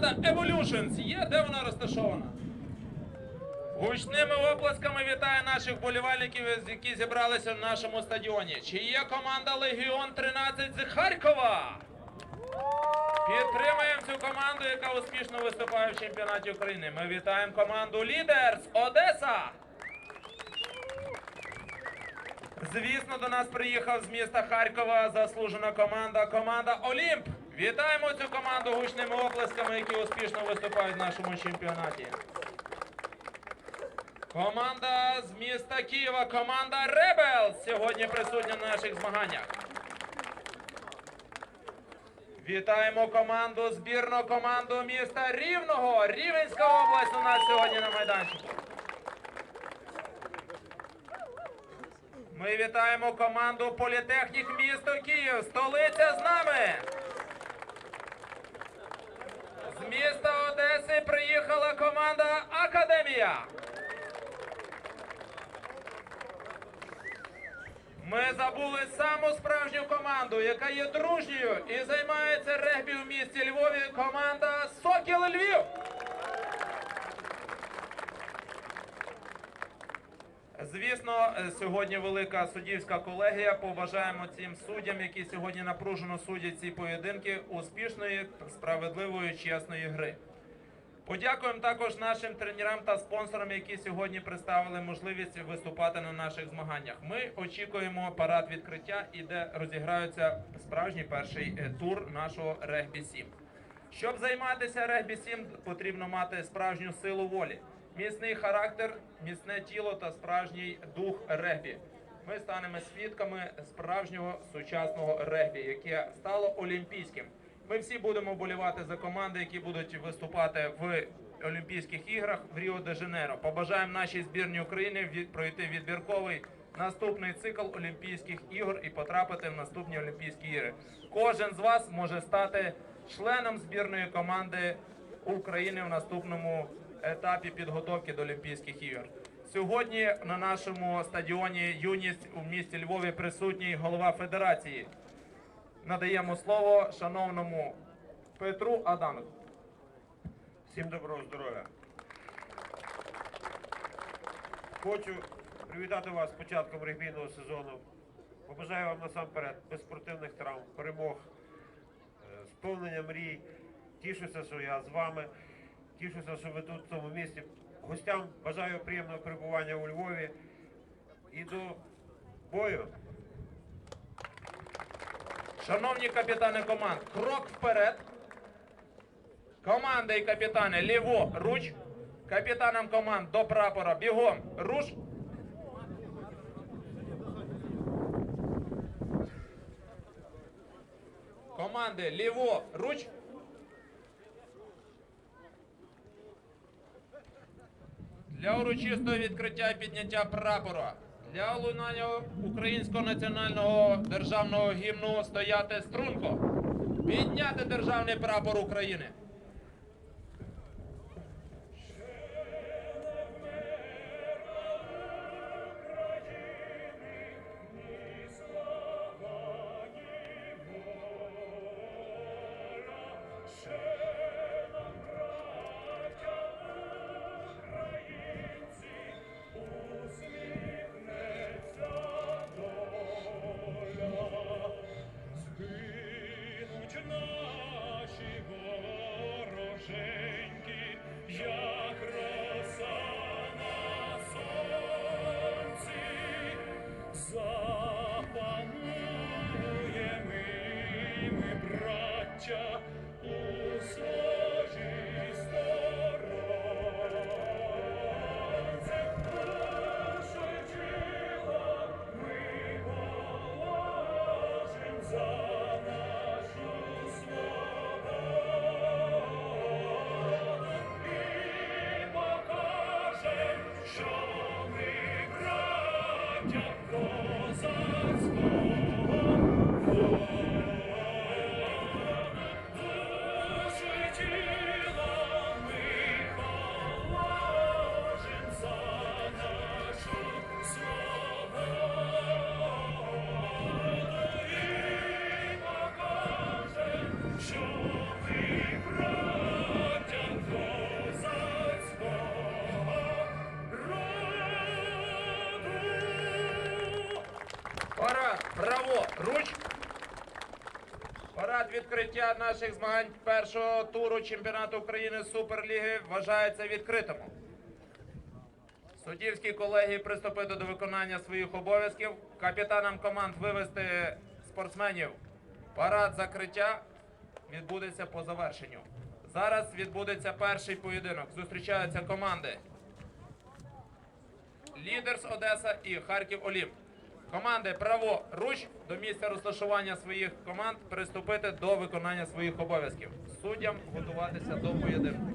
команда Evolutions є, де вона розташована? Гучними оплесками вітає наших болівальників, які зібралися в нашому стадіоні. Чи є команда Легіон 13 з Харкова? Підтримаємо цю команду, яка успішно виступає в чемпіонаті України. Ми вітаємо команду Лідер з Одеса. Звісно, до нас приїхав з міста Харкова заслужена команда, команда Олімп. Вітаємо цю команду гучними оплесками, які успішно виступають в нашому чемпіонаті. Команда з міста Києва, команда Ребел сьогодні присутня на наших змаганнях. Вітаємо команду, збірну команду міста Рівного. Рівенська область у нас сьогодні на майданчику. Ми вітаємо команду Політехнік місто Київ. Столиця з нами. Міста Одеси приїхала команда Академія. Ми забули саму справжню команду, яка є дружньою і займається регбі в місті Львові. Команда Сокіл Львів. Звісно, е, сьогодні велика суддівська колегія. Побажаємо цим суддям, які сьогодні напружено судять ці поєдинки, успішної, справедливої, чесної гри. Подякуємо також нашим тренерам та спонсорам, які сьогодні представили можливість виступати на наших змаганнях. Ми очікуємо парад відкриття і де розіграються справжній перший е, тур нашого регбі 7. Щоб займатися регбі 7, потрібно мати справжню силу волі, міцний характер, міцне тіло та справжній дух регбі. Ми станемо свідками справжнього сучасного регбі, яке стало олімпійським. Ми всі будемо болівати за команди, які будуть виступати в Олімпійських іграх в Ріо де Жанейро. Побажаємо нашій збірній України пройти відбірковий наступний цикл Олімпійських ігор і потрапити в наступні Олімпійські ігри. Кожен з вас може стати членом збірної команди України в наступному етапі підготовки до Олімпійських ігор. Сьогодні на нашому стадіоні Юність у місті Львові присутній голова федерації. Надаємо слово шановному Петру Адамику. Всім доброго здоров'я. Хочу привітати вас з початком регбійного сезону. Побажаю вам насамперед без спортивних травм, перемог, е, сповнення мрій. Тішуся, що я з вами. Тішуся, що ви тут в цьому місті. Гостям бажаю приємного перебування у Львові і до бою. Шановні капітани команд, крок вперед. Команда і капітани ліво руч. Капітанам команд до прапора бігом руш. Команди ліво руч. Для урочистого відкриття і підняття прапора. Для лунання українського національного державного гімну стояти струнко. Підняти державний прапор України. Право, руч. Парад відкриття наших змагань першого туру чемпіонату України Суперліги вважається відкритим. Суддівські колегії приступити до виконання своїх обов'язків. Капітанам команд вивести спортсменів. Парад закриття відбудеться по завершенню. Зараз відбудеться перший поєдинок. Зустрічаються команди. Лідерс Одеса і Харків Олімп. Команди праворуч до місця розташування своїх команд приступити до виконання своїх обов'язків. Суддям готуватися до поєдинку.